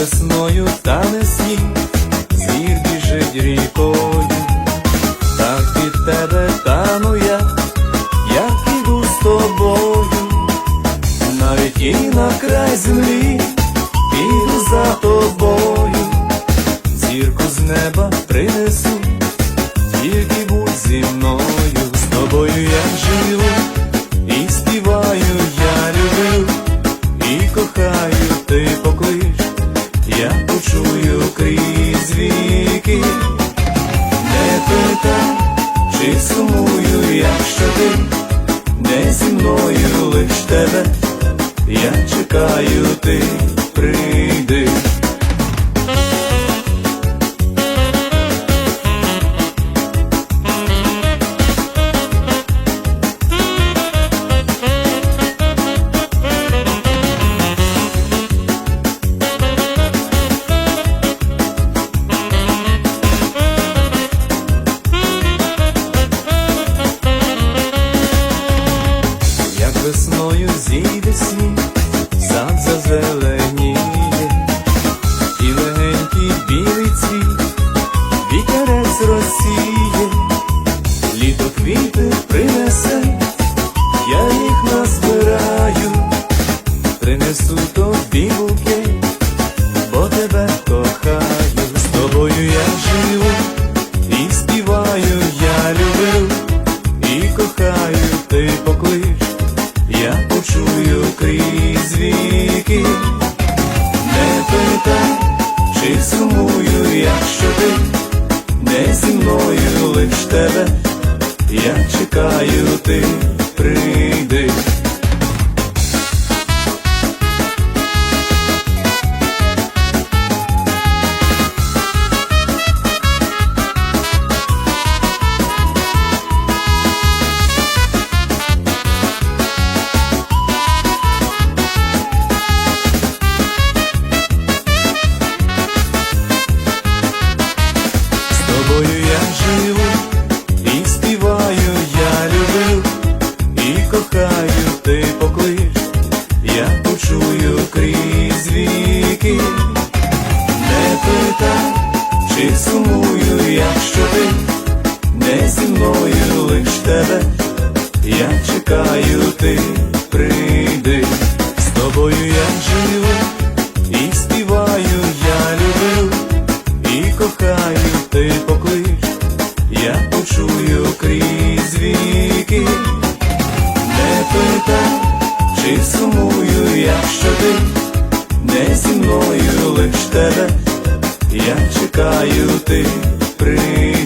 весною та не сніг, звір біжить рікою, так від тебе тану я, як іду з тобою, навіть і на край землі піду за тобою, зірку з неба принесу, тільки будь зі мною, з тобою я живу. Тебе, я чекаю, ти прийди. Весною зійде сніг, сад зазеленіє, і легенький білий цвіт, вітерець розсіє, літо квіти принесе, я їх назбираю, принесу тобі букет, чекаю, не питай, чи сумую, якщо ти не зі мною лиш тебе, я чекаю, ти прийди, з тобою я живу і співаю, я люблю і кохаю, ти поклич, я почую крізь віки, не питай, чи сумую, якщо ти не зі мною лиш тебе, я чекаю, ти прийди.